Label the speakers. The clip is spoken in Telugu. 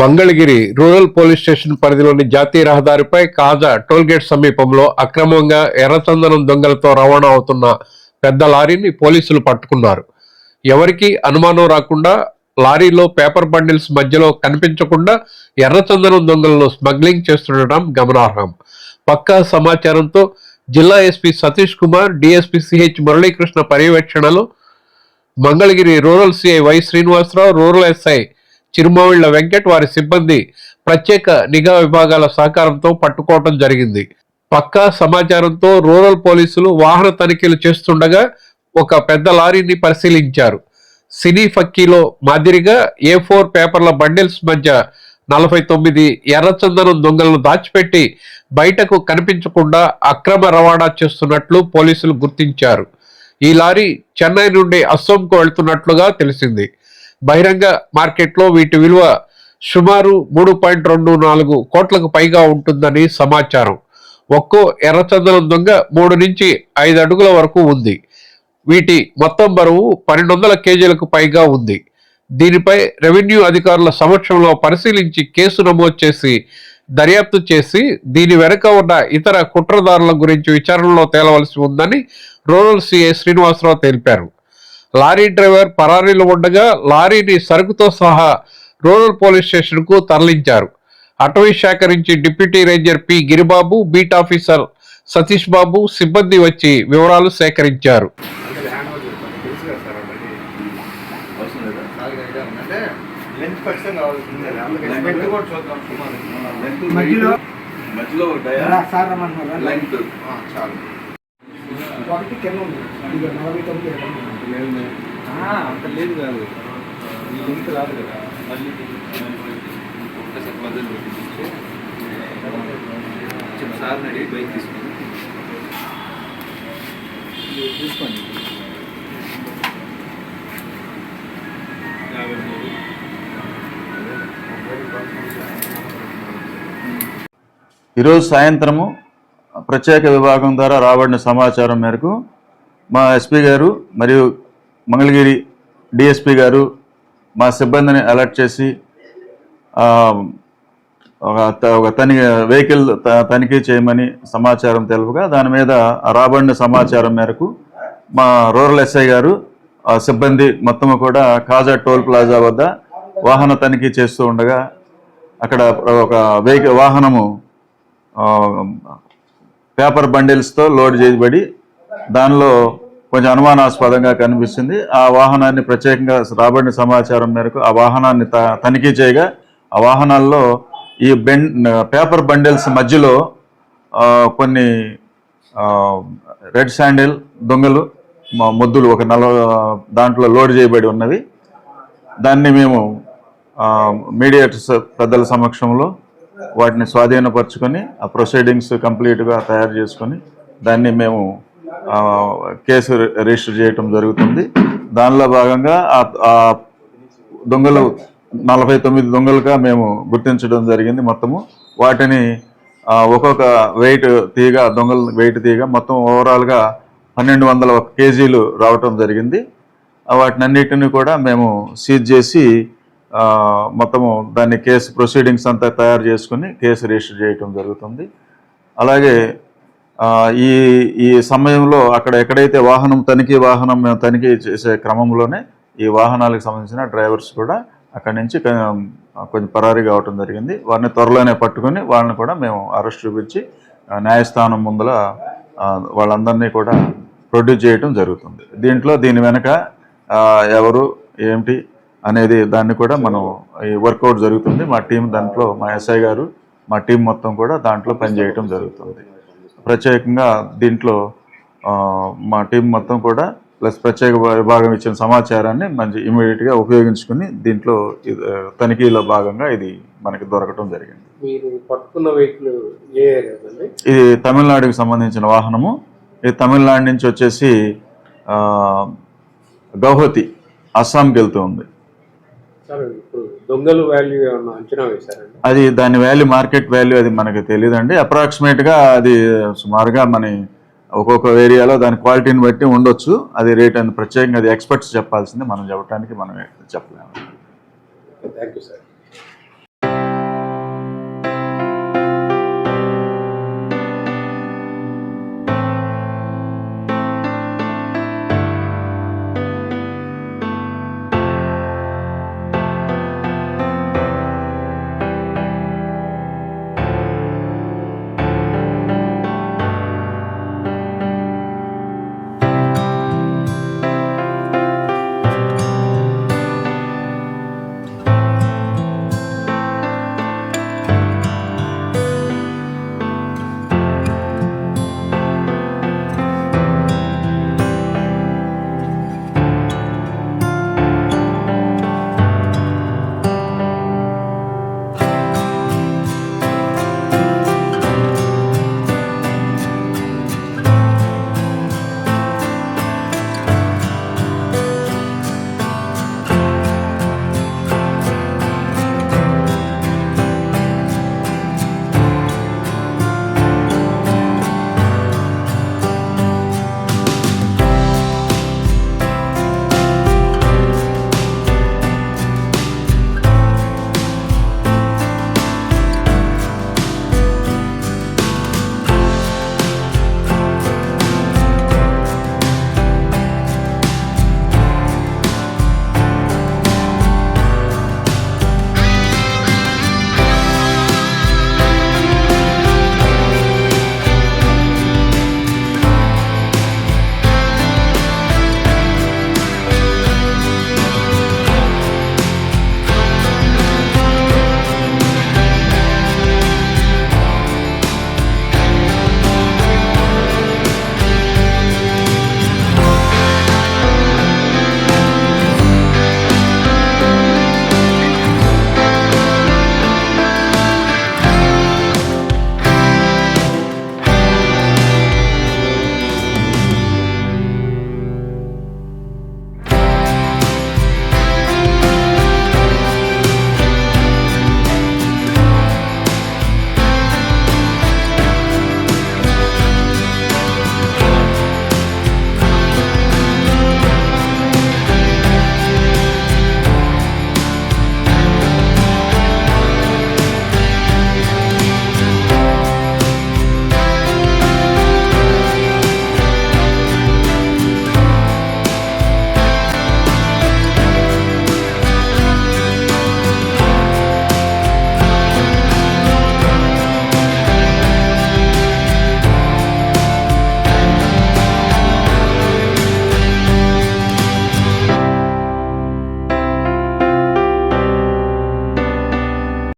Speaker 1: మంగళగిరి రూరల్ పోలీస్ స్టేషన్ పరిధిలోని జాతీయ రహదారిపై కాజా టోల్గేట్ సమీపంలో అక్రమంగా ఎర్రచందనం దొంగలతో రవాణా అవుతున్న పెద్ద లారీని పోలీసులు పట్టుకున్నారు. ఎవరికి అనుమానం రాకుండా లారీలో పేపర్ బండిల్స్ మధ్యలో కనిపించకుండా ఎర్రచందనం దొంగలను స్మగ్లింగ్ చేస్తుండటం గమనార్హం. పక్కా సమాచారంతో జిల్లా SP Satish Kumar DSP CH Muralikrishna పర్యవేక్షణలో Mangalagiri rural CI Y Srinivasarao rural SI Chirumoulla Venkat వారి సిబ్బంది ప్రత్యేక నిఘా విభాగాల సహకారంతో పట్టుకోవడం జరిగింది. పక్కా సమాచారంతో రూరల్ పోలీసులు వాహన తనిఖీలు చేస్తుండగా ఒక పెద్ద లారీని పరిశీలించారు. సినీ ఫక్కీలో మాదిరిగా ఏ ఫోర్ పేపర్ల బండిల్స్ మధ్య నలభై తొమ్మిది ఎర్రచందనం దొంగలను దాచిపెట్టి బయటకు కనిపించకుండా అక్రమ రవాణా చేస్తున్నట్లు పోలీసులు గుర్తించారు. ఈ లారీ చెన్నై నుండి అస్సోంకు వెళ్తున్నట్లుగా తెలిసింది. బహిరంగ మార్కెట్లో వీటి విలువ సుమారు మూడు పాయింట్ రెండు నాలుగు కోట్లకు పైగా ఉంటుందని సమాచారం. ఒక్కో ఎర్రచందనం దొంగ మూడు నుంచి ఐదు అడుగుల వరకు ఉంది. వీటి మొత్తం బరువు పన్నెండు వందల కేజీలకు పైగా ఉంది. దీనిపై రెవెన్యూ అధికారుల సమక్షంలో పరిశీలించి కేసు నమోదు చేసి దర్యాప్తు చేసి దీని వెనుక ఉన్న ఇతర కుట్రదారుల గురించి విచారణలో తేలవలసి ఉందని రూరల్ సిఐ శ్రీనివాసరావు తెలిపారు. లారీ డ్రైవర్ పరారీలో ఉండగా లారీని సరుకుతో సహా రూరల్ పోలీస్ స్టేషన్కు తరలించారు. అటవీ శాఖ నుంచి deputy ranger P Giribabu beat officer Satish Babu సిబ్బంది వచ్చి వివరాలు సేకరించారు.
Speaker 2: ఒకటి కింద ఉంది. నలభై తొమ్మిది
Speaker 3: అంత లేదు కాదు. ఈ లెంత్ రాదు కదా.
Speaker 4: ఒక్కసారి మధ్యలో పెట్టించి చిన్న సార్ని అడిగి బైక్ తీసుకుని
Speaker 3: తీసుకోండి. యాభై మూడు
Speaker 5: ఈరోజు సాయంత్రము ప్రత్యేక విభాగం ద్వారా రాబడిన సమాచారం మేరకు మా ఎస్పీ గారు మరియు మంగళగిరి డిఎస్పి గారు మా సిబ్బందిని అలర్ట్ చేసి ఒక త- ఒక తని వెహికల్ త- తనిఖీ చేయమని సమాచారం తెలుపగా దాని మీద రాబడిన సమాచారం మేరకు మా రూరల్ ఎస్ఐ గారు ఆ సిబ్బంది మొత్తము కూడా కాజా టోల్ ప్లాజా వద్ద వాహన తనిఖీ చేస్తూ ఉండగా అక్కడ ఒక వెహికల్ వాహనము పేపర్ బండిల్స్తో లోడ్ చేయబడి దానిలో కొంచెం అనుమానాస్పదంగా కనిపిస్తుంది. ఆ వాహనాన్ని ప్రత్యేకంగా రాబడిన సమాచారం మేరకు ఆ వాహనాన్ని తనిఖీ చేయగా ఆ వాహనాల్లో ఈ బెన్ పేపర్ బండిల్స్ మధ్యలో కొన్ని రెడ్ శాండిల్ దొంగలు మొద్దులు ఒక నల దాంట్లో లోడ్ చేయబడి ఉన్నవి. దాన్ని మేము మీడియేటర్స్ పెద్దల సమక్షంలో వాటిని స్వాధీనపరచుకొని ఆ ప్రొసీడింగ్స్ కంప్లీట్గా తయారు చేసుకొని దాన్ని మేము కేసు రిజిస్టర్ చేయటం జరుగుతుంది. దానిలో భాగంగా ఆ- దొంగలు నలభై తొమ్మిది దొంగలుగా మేము గుర్తించడం జరిగింది మొత్తము. వాటిని ఒక్కొక్క వెయిట్ తీగ దొంగల వెయిట్ తీగ మొత్తం ఓవరాల్గా పన్నెండు వందల ఒక కేజీలు రావటం జరిగింది. వాటిని వాటినన్నిటిని కూడా మేము సీజ్ చేసి మొత్తము దాన్ని కేసు ప్రొసీడింగ్స్ అంతా తయారు చేసుకుని కేసు రిజిస్టర్ చేయటం జరుగుతుంది. అలాగే ఈ ఈ సమయంలో అక్కడ ఎక్కడైతే వాహనం తనిఖీ వాహనం మేము తనిఖీ చేసే క్రమంలోనే ఈ వాహనాలకు సంబంధించిన డ్రైవర్స్ కూడా అక్కడి నుంచి కొంచెం పరారీ కావటం జరిగింది. వారిని త్వరలోనే పట్టుకొని వాళ్ళని కూడా మేము అరెస్ట్ చూపించి న్యాయస్థానం ముందల వాళ్ళందరినీ కూడా ప్రొడ్యూస్ చేయటం జరుగుతుంది. దీంట్లో దీని వెనక ఎవరు ఏమిటి అనేది దాన్ని కూడా మనం ఈ వర్కౌట్ జరుగుతుంది. మా టీం దాంట్లో మా ఎస్ఐ గారు మా టీం మొత్తం కూడా దాంట్లో పనిచేయటం జరుగుతుంది. ప్రత్యేకంగా దీంట్లో మా టీం మొత్తం కూడా ప్లస్ ప్రత్యేక విభాగం ఇచ్చిన సమాచారాన్ని మంచి ఇమీడియట్గా ఉపయోగించుకుని దీంట్లో తనిఖీలో భాగంగా ఇది మనకి దొరకటం జరిగింది. ఇది తమిళనాడుకి సంబంధించిన వాహనము. ఇది తమిళనాడు నుంచి వచ్చేసి గౌహతి అస్సాంకి వెళ్తూ ఉంది.
Speaker 1: సార్ ఇప్పుడు దొంగలు వాల్యూ ఏమన్నా అంచనా వేశారండి?
Speaker 5: అది దాని వాల్యూ మార్కెట్ వాల్యూ అది మనకి తెలియదండి అప్రాక్సిమేట్గా అది సుమారుగా మన ఒక్కొక్క ఏరియాలో దాని క్వాలిటీని బట్టి ఉండొచ్చు. అది రేట్ అని ప్రత్యేకంగా అది ఎక్స్పర్ట్స్ చెప్పాల్సింది. మనం చెప్పడానికి మనం చెప్పలేము.
Speaker 1: Thank you sir